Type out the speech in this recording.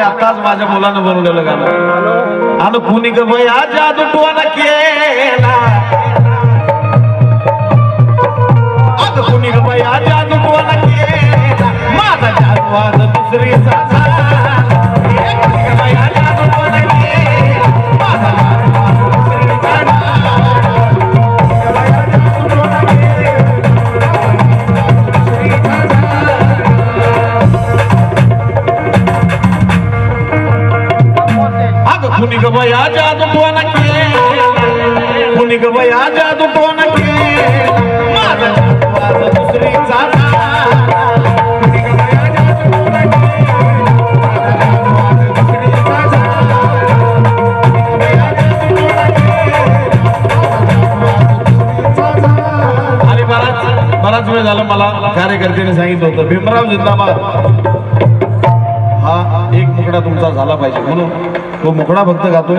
आताच माझ्या मुलानं बनवलेलं गाणं आणि कुणी ग बया जादू टोना केला अग कुणी ग बया जादू टोना केला माझा जादू आज दुसरी झाला. कुणी ग बया जादू टोना केला कुणी ग बया जादू माझा बराच बराच वेळ झाला मला कार्यकर्त्याने सांगितलं होतं भीमराव जिंदाबाद. खेकडा तुमचा झाला पाहिजे म्हणून तो मोकळा भक्त गातोय.